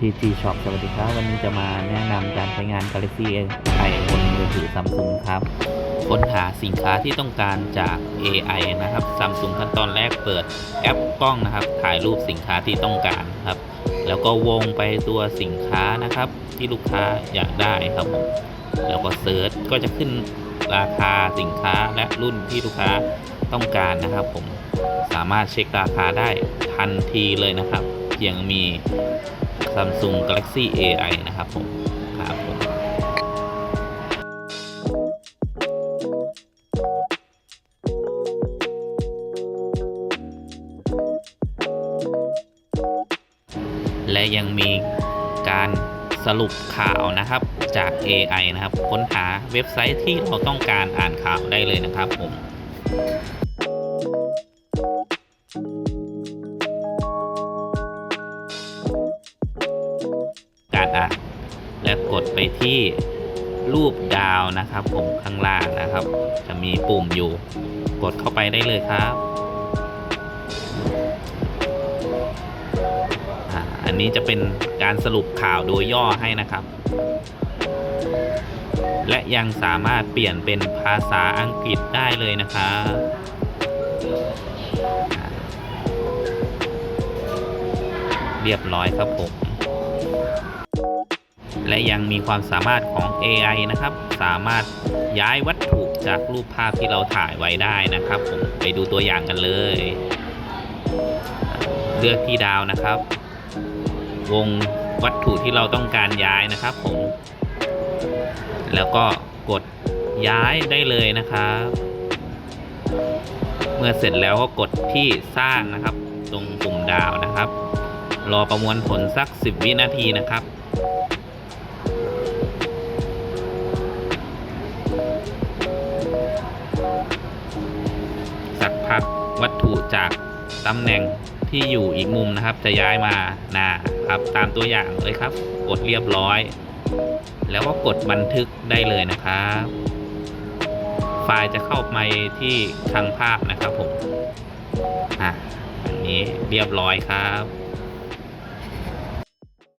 TG Shop สวัสดีครับ วันนี้จะมาแนะนำการใช้งาน Galaxy AI บนมือถือ Samsung ครับ ค้นหาสินค้าที่ต้องการจาก AI นะครับ Samsung ขั้นตอนแรกเปิดแอปกล้องนะครับ ถ่ายรูปสินค้าที่ต้องการครับ แล้วก็วงไปตัวสินค้านะครับ ที่ลูกค้าอยากได้ครับผมแล้วก็เซิร์ชก็จะขึ้นราคาสินค้าและรุ่นที่ลูกค้าต้องการนะครับ ผมสามารถเช็คราคาได้ทันทีเลยนะครับเพียงมี Samsung Galaxy AI นะครับผมครับผมและยังมีการสรุปข่าวนะครับจาก AI นะครับ ค้นหาเว็บไซต์ที่เราต้องการอ่านข่าวได้เลยนะครับผม การอ่านและกดไปที่รูปดาวนะครับ ผมข้างล่างนะครับ จะมีปุ่มอยู่ กดเข้าไปได้เลยครับอันนี้จะเป็นการสรุปข่าวโดยย่อให้นะครับ และยังสามารถเปลี่ยนเป็นภาษาอังกฤษได้เลยนะครับเรียบร้อยครับผม และยังมีความสามารถของ AI นะครับ สามารถย้ายวัตถุจากรูปภาพที่เราถ่ายไว้ได้นะครับผมไปดูตัวอย่างกันเลย เลือกที่ดาวนะครับ วงวัตถุที่เราต้องการย้ายนะครับผม แล้วก็กดย้ายได้เลยนะครับ เมื่อเสร็จแล้วก็กดที่สร้างนะครับ ตรงปุ่มดาวนะครับ รอประมวลผลสัก 10 วินาทีนะครับ พักวัตถุจากตำแหน่งที่อยู่อีกมุมนะครับ จะย้ายมานะครับตามตัวอย่างเลยครับ กดเรียบร้อย แล้วก็กดบันทึกได้เลยนะครับ ไฟล์จะเข้าไปที่ทางภาพนะครับผมอะอันนี้เรียบร้อยครับ